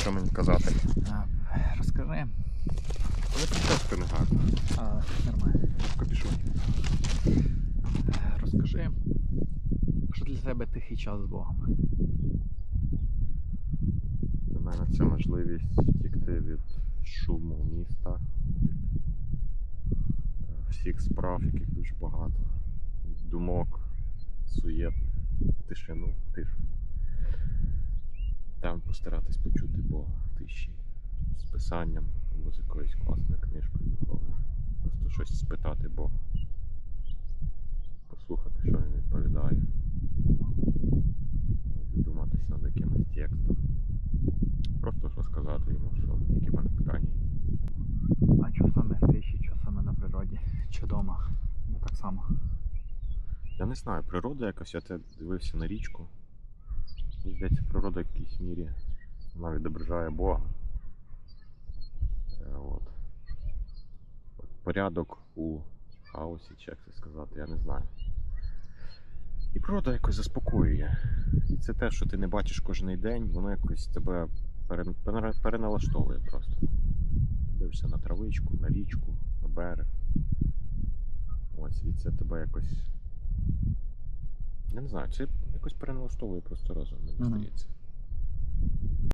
Що мені казати? А, розкажи. Але прическа не гарна. А, нормально. В капюшоні. Е, Розкажи, що для тебе тихий час з Богом? Для мене це можливість втікти від шуму міста, всіх справ, яких дуже багато, думок, суєт, тишину, тишу. Там постаратись почути Бога в тиші з писанням або з якоюсь класною книжкою духовною. Просто щось спитати Бога. Послухати, що він відповідає. Задуматись над якимось текстом. Просто розказати йому, що які в мене питання. А що саме в тиші, що саме на природі? Чи вдома? Ну так само. Я не знаю, природа якось, я дивився на річку. Мені здається, природа в якійсь мірі вона відображає Бога. Е, От. Порядок у хаосі, чи як це сказати, я не знаю. І природа якось заспокоює. І це те, що ти не бачиш кожен день, воно якось тебе пере- пере- переналаштовує просто. Ти дивишся на травичку, на річку, на берег. Ось, і це тебе якось. Я не знаю, це якось переналаштовує просто розум, мені здається.